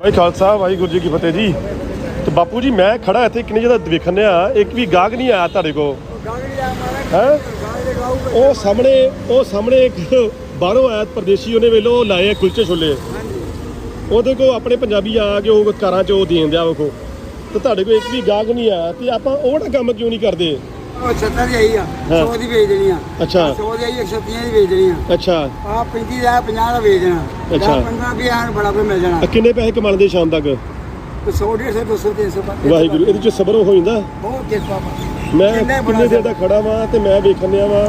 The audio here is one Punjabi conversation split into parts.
ਭਾਈ ਖਾਲਸਾ ਵਾਹਿਗੁਰੂ ਜੀ ਕੀ ਫਤਿਹ ਜੀ। ਤੇ ਬਾਪੂ ਜੀ, ਮੈਂ ਖੜਾ ਇੱਥੇ ਕਿੰਨੀ ਜ਼ਿਆਦਾ ਵੇਖਣਿਆ ਇੱਕ ਵੀ ਗਾਹਕ ਨਹੀਂ ਆਇਆ ਤੁਹਾਡੇ ਕੋ ਹੈ? ਉਹ ਸਾਹਮਣੇ ਉਹ ਸਾਹਮਣੇ ਇੱਕ ਬਾਹਰੋਂ ਆਇਆ ਪਰਦੇਸੀ, ਉਹਨੇ ਵੇਲੋ ਉਹ ਲਾਏ ਕੁਲਚੇ ਛੋਲੇ। ਉਹਦੇ ਕੋ ਆਪਣੇ ਪੰਜਾਬੀ ਆ ਕੇ ਉਹ ਕਾਰਾਂ ਚ ਉਹ ਦੇਣ ਦਿਆ ਉਹ ਤੇ ਤੁਹਾਡੇ ਕੋ ਇੱਕ ਵੀ ਗਾਹਕ ਨਹੀਂ ਆਇਆ, ਤੇ ਆਪਾਂ ਉਹ ਕੰਮ ਕਿਉਂ ਨਹੀਂ ਕਰਦੇ? ਉਹ ਛੱਤਾਂ ਦੀ ਆਈ ਆ ਹਾਂ। 100 ਦੀ ਵੇਚ ਦੇਣੀ ਆ। ਅੱਛਾ। 100 ਦੀ ਆਈ 130 ਦੀ ਵੇਚ ਦੇਣੀ ਆ। ਅੱਛਾ। ਆ 35 ਦਾ 50 ਦਾ ਵੇਚ ਦੇਣਾ। ਅੱਛਾ। 15 ਵੀ ਆਣ ਬੜਾ ਕੋਈ ਮਿਲ ਜਾਣਾ। ਆ ਕਿੰਨੇ ਪੈਸੇ ਕਮਾਉਂਦੇ ਸ਼ਾਮ ਤੱਕ? ਤੇ 100 150 200 300 ਪਰ ਵਾਹਿਗੁਰੂ ਇਹਦੇ ਚ ਸਬਰ ਹੋ ਜਾਂਦਾ? ਬਹੁਤ ਕਿਰਪਾ ਵਾ। ਮੈਂ ਕਿੰਨੇ ਦੇਰ ਦਾ ਖੜਾ ਵਾਂ ਤੇ ਮੈਂ ਵੇਖਣ ਡਿਆ ਵਾਂ।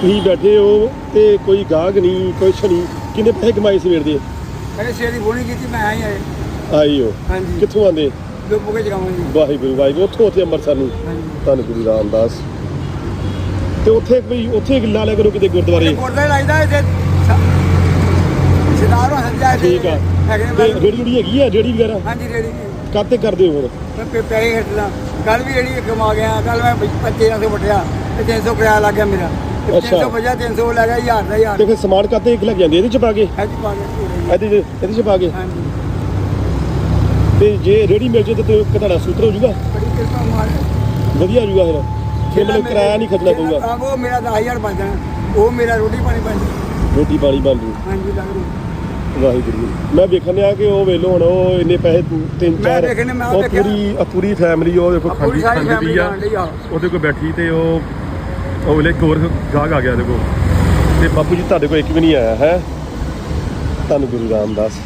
ਤੁਸੀਂ ਬੈਠੇ ਹੋ ਤੇ ਕੋਈ ਗਾਹਕ ਨਹੀਂ ਕੁਛ ਨਹੀਂ। ਕਿੰਨੇ ਪੈਸੇ ਕਮਾਏ ਸਵੇਰ ਦੇ? ਸਵੇਰ ਦੀ ਬੋਣੀ ਕੀਤੀ ਮੈਂ ਆਈ ਆਏ। ਆਈ ਹੋ। ਹਾਂਜੀ। ਕਿੱਥੋਂ ਆਂਦੇ ਲੋਕੋ ਕੇ ਜਗਾਵਾਂ ਜੀ। ਵਾਹਿਗੁਰੂ ਵਾਹਿਗੁਰੂ। ਉੱਥੋਂ ਉੱਥੇ ਅੰਮ੍ਰਿਤਸਰ ਨੂੰ। ਹਾਂਜੀ। ਧੰਨ ਗੁਰੂ ਰਾਮਦਾਸ। ਤੇ ਉੱਥੇ ਕੋਈ ਉੱਥੇ ਲਾ ਲਿਆ ਕਰੋ ਕਿਤੇ ਗੁਰਦੁਆਰੇ। ਗੁਰਦੇ ਲਾਈਦਾ ਇੱਥੇ ਸਿਦਾਰ ਹੋ ਸੱਜਾ ਠੀਕ ਆ। ਹੈਗੇ ਤੇ ਬਾਈ। ਜਿਹੜੀ ਜਿਹੜੀ ਹੈਗੀ ਆ ਜਿਹੜੀ ਵਗੈਰਾ? ਹਾਂਜੀ ਰੇੜੀ ਕਾਤੇ ਕਰਦੇ ਹੋ ਫਿਰ? ਮੈਂ ਪੈਸੇ ਹਟਣਾ ਕੱਲ ਵੀ ਜਿਹੜੀ ਕਮਾ ਗਿਆ। ਕੱਲ ਮੈਂ 2500 ਵਟਿਆ ਤੇ 300 ਕਿਰਾਇਆ ਲੱਗ ਗਿਆ ਮੇਰਾ। ਤੇ ਅੱਛਾ। 300 ਵਜਾ 300 ਲੈ ਗਿਆ 1000 ਦਾ 1000 ਤੇ ਫਿਰ ਸਮਾਨ ਕਾਤੇ ਲੱਗ ਜਾਂਦੇ? ਇਹਦੇ ਚ ਪਾ ਕੇ? ਹੈ ਜੀ ਪਾ ਗਿਆ ਇਹਦੇ ਚ ਇਹਦੇ ਚ ਪਾ ਕੇ? ਹਾਂਜੀ। ਤੇ ਜੇ ਰੇੜੀ ਮਿਲ ਜੇ ਤੇ ਤੁਹਾਡਾ ਸੂਤਰ ਹੋ ਜਾਊਗਾ। ਬੜੀ ਕਿਰਪਾ ਮਾਰ ਵਧੀਆ ਹੋ ਜਾਊਗਾ ਫਿਰ। ਫਿਰ ਮੈਨੂੰ ਕਿਰਾਇਆ ਨਹੀਂ ਖਰਚਣਾ ਪਊਗਾ। ਉਹ ਮੇਰਾ 10000 ਬਚ ਜਾਣਾ। ਉਹ ਮੇਰਾ ਰੋਟੀ ਪਾਣੀ ਬਣ ਜਾਣਾ। ਰੋਟੀ ਪਾਣੀ ਬਣ ਜੂ। ਹਾਂਜੀ ਲੱਗ ਰਹੀ ਵਾਹਿਗੁਰੂ। ਮੈਂ ਵੇਖਣ ਆ ਕਿ ਉਹ ਵੇਲੋ ਹੁਣ ਉਹ ਇੰਨੇ ਪੈਸੇ ਤਿੰਨ ਮੈਂ ਚਾਰ ਵੇਖਣੇ, ਮੈਂ ਉਹ ਉਹ ਦੇਖਿਆ। ਪੂਰੀ ਪੂਰੀ ਫੈਮਿਲੀ ਉਹ ਦੇਖੋ ਪੂਰੀ ਖਾਂਦੀ ਸਾਰੀ ਖਾਂਦੀ ਪਈ ਆ। family ਖਾਣ ਡਈ ਆ। ਉਹਦੇ ਕੋਲ ਬੈਠੀ ਤੇ ਉਹ ਉਹ ਵੇਲੇ ਇੱਕ ਹੋਰ ਗਾਹਕ ਆ ਗਿਆ ਦੇਖੋ ਤੇ ਬਾਪੂ ਜੀ ਤੁਹਾਡੇ ਕੋਲ ਇੱਕ ਵੀ ਨਹੀਂ ਆਇਆ ਹੈ? ਧੰਨ ਗੁਰੂ ਰਾਮਦਾਸ।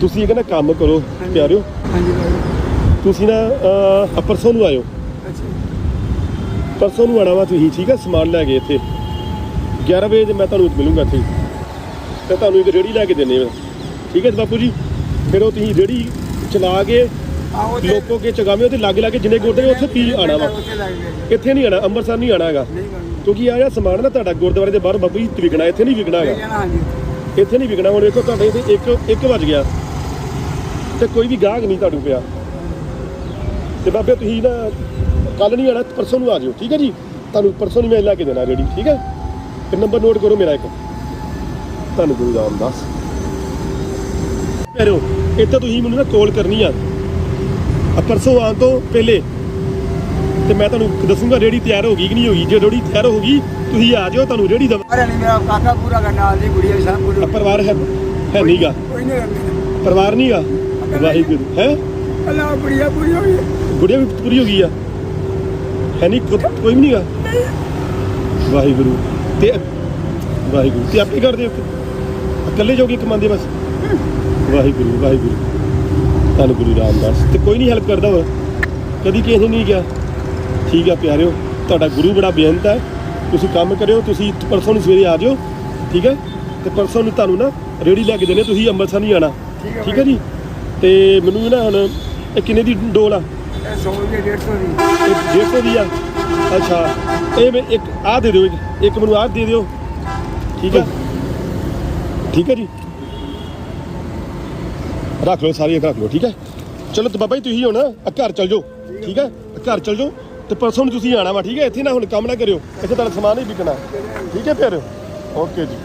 ਤੁਸੀਂ ਇਹ ਕਹਿੰਦਾ ਕੰਮ ਕਰੋ ਪਿਆਰਿਓ। ਹਾਂਜੀ ਬਾਈ ਤੁਸੀਂ ਨਾ ਅਹ, ਪਰਸੋਂ ਨੂੰ ਆਇਓ। ਅੱਛਾ। ਪਰਸੋਂ ਨੂੰ ਆਣਾ ਵਾ ਤੁਸੀਂ ਠੀਕ ਹੈ ਸਮਾਨ ਲੈ ਕੇ ਇੱਥੇ। 11 ਵਜੇ ਤੇ ਮੈਂ ਤੁਹਾਨੂੰ ਮਿਲੂੰਗਾ ਇੱਥੇ। ਤੇ ਤੁਹਾਨੂੰ ਇੱਕ ਰੇੜੀ ਲੈ ਕੇ ਦਿੰਨੇ ਆ ਠੀਕ ਹੈ ਜੀ ਬਾਪੂ ਜੀ? ਫਿਰ ਉਹ ਤੁਸੀਂ ਰੇੜੀ ਚਲਾ ਕੇ ਆਓ ਤੇ ਲੋਕੋ ਕੇ ਚਗਾਵੇਂ ਉਹਦੇ ਲਾਗੇ ਲਾਗੇ ਜਿੰਨੇ ਗੋਡੇ ਉੱਥੇ ਪੀ ਆਣਾ ਵਾ। ਉੱਥੇ ਲੱਗ ਇੱਥੇ ਨਹੀਂ ਆਣਾ ਅੰਮ੍ਰਿਤਸਰ ਨਹੀਂ ਆਣਾ ਹੈਗਾ। ਨਹੀਂ ਕਿਉਂਕਿ ਆ ਜਿਹੜਾ ਸਮਾਨ ਨਾ ਤੁਹਾਡਾ ਗੁਰਦੁਆਰੇ ਦੇ ਬਾਹਰ ਬਾਪੂ ਜੀ ਵਿਕਣਾ ਇੱਥੇ ਨਹੀਂ ਵਿਕਣਾ ਹੈਗਾ। ਜਾਣਾ ਹਾਂਜੀ। ਇੱਥੇ ਨਹੀਂ ਵਿਕਣਾ ਹੁਣ ਵੇਖੋ ਤੁਹਾਡੇ ਇੱਥੇ 1 1 ਵਜ ਗਿਆ। ਤੇ ਕੋਈ ਵੀ ਗਾਹਕ ਨਹੀਂ ਤੁਹਾਨੂੰ ਪਿਆ। ਤੇ ਬਾਬੇ ਤੁਸੀਂ ਨਾ ਕੱਲ ਨਹੀਂ ਆਣਾ ਪਰਸੋਂ ਨੂੰ ਆ ਜਿਓ ਠੀਕ ਹੈ ਜੀ? ਤੁਹਾਨੂੰ ਪਰਸੋਂ ਨੂੰ ਮੈਂ ਲੈ ਕੇ ਦੇਣਾ ਰੇੜੀ ਠੀਕ ਹੈ? ਤੇ ਨੰਬਰ ਨੋਟ ਕਰੋ ਮੇਰਾ ਇੱਕ। ਤੁਹਾਨੂੰ ਗੁਰੂ ਰਾਮਦਾਸ। ਕਰੋ ਇੱਥੇ ਤੁਸੀਂ ਮੈਨੂੰ ਨਾ ਕਾਲ ਕਰਨੀ ਆ। ਆ ਪਰਸੋਂ ਆਉਣ ਤੋਂ ਪਹਿਲੇ ਤੇ ਮੈਂ ਤੁਹਾਨੂੰ ਦੱਸੂਗਾ ਰੇੜੀ ਤਿਆਰ ਹੋ ਗਈ ਕਿ ਨਹੀਂ ਹੋ ਗਈ। ਜੇ ਰੇੜੀ ਤਿਆਰ ਹੋ ਗਈ ਤੁਸੀਂ ਆ ਜਾਓ ਤੁਹਾਨੂੰ ਰੇੜੀ ਦਵਾ ਅਰੇ ਨਹੀਂ ਮੇਰਾ ਕਾਕਾ ਪੂਰਾ ਕਰਨ ਨਾਲ ਦੀ ਗੁੜੀਆ ਵੀ ਆ ਪਰਿਵਾਰ ਹੈ ਹੈ ਨਹੀਂਗਾ ਕੋਈ ਨਹੀਂ ਪਰਿਵਾਰ ਨਹੀਂਗਾ ਵਾਹਿਗੁਰੂ ਹੈ? ਅੱਲਾ ਪੂਰੀ ਹੋ ਗਈ। ਗੁੜੀਆ ਵੀ ਪੂਰੀ ਹੋ ਗਈ ਆ। ਹੈ ਨਹੀਂ ਕੋਈ ਵੀ ਨਹੀਂਗਾ ਵਾਹਿਗੁਰੂ ਤੇ ਵਾਹਿਗੁਰੂ ਤੇ ਆਪੇ ਕਰਦੇ ਹੋ ਇਕੱਲੇ ਜੋਗੇ ਕਮਾਉਂਦੇ ਬਸ। ਵਾਹਿਗੁਰੂ ਵਾਹਿਗੁਰੂ। ਧੰਨ ਗੁਰੂ ਰਾਮਦਾਸ। ਤੇ ਕੋਈ ਨਹੀਂ ਹੈਲਪ ਕਰਦਾ ਵਾ ਕਦੀ ਕਿਸੇ ਨੇ ਨਹੀਂ ਕਿਹਾ ਠੀਕ ਆ ਪਿਆਰਿਓ ਤੁਹਾਡਾ ਗੁਰੂ ਬੜਾ ਬੇਅੰਤ ਹੈ ਤੁਸੀਂ ਕੰਮ ਕਰਿਓ ਤੁਸੀਂ ਪਰਸੋਂ ਨੂੰ ਸਵੇਰੇ ਆ ਜਾਓ। ਠੀਕ ਹੈ ਤੇ ਪਰਸੋਂ ਨੂੰ ਤੁਹਾਨੂੰ ਨਾ ਰੇੜੀ ਲੈ ਕੇ ਦੇਣੇ ਤੁਸੀਂ ਅੰਮ੍ਰਿਤਸਰ ਨਹੀਂ ਆਣਾ ਠੀਕ ਹੈ ਜੀ? ਤੇ ਮੈਨੂੰ ਨਾ ਹੁਣ ਇਹ ਕਿੰਨੇ ਦੀ ਡੋਲ ਆ? ਇਹ 100 ਦੀ 150 ਦੀ। ਇਹ 150 ਦੀ ਆ? ਅੱਛਾ। ਇਹ ਮੈਂ ਇੱਕ ਆ ਦੇ ਦਿਓ ਇੱਕ ਇੱਕ ਮੈਨੂੰ ਆਹ ਦੇ ਦਿਓ। ਠੀਕ ਆ? ਠੀਕ ਹੈ ਜੀ? ਰੱਖ ਲਓ ਸਾਰੀਆਂ ਰੱਖ ਲਓ ਠੀਕ ਹੈ ਚਲੋ ਤੇ ਬਾਬਾ ਜੀ ਤੁਸੀਂ ਹੁਣ ਆ ਘਰ ਚਲ ਜਾਓ ਠੀਕ ਹੈ ਘਰ ਚਲ ਜਾਓ ਤੇ ਪਰਸੋਂ ਨੂੰ ਤੁਸੀਂ ਆਣਾ ਵਾ ਠੀਕ ਹੈ ਇੱਥੇ ਨਾ ਹੁਣ ਕੰਮ ਨਾ ਕਰਿਓ ਇੱਥੇ ਤੁਹਾਡਾ ਸਮਾਨ ਹੀ ਵਿਕਣਾ। ਠੀਕ ਹੈ ਫਿਰ? ਓਕੇ ਜੀ।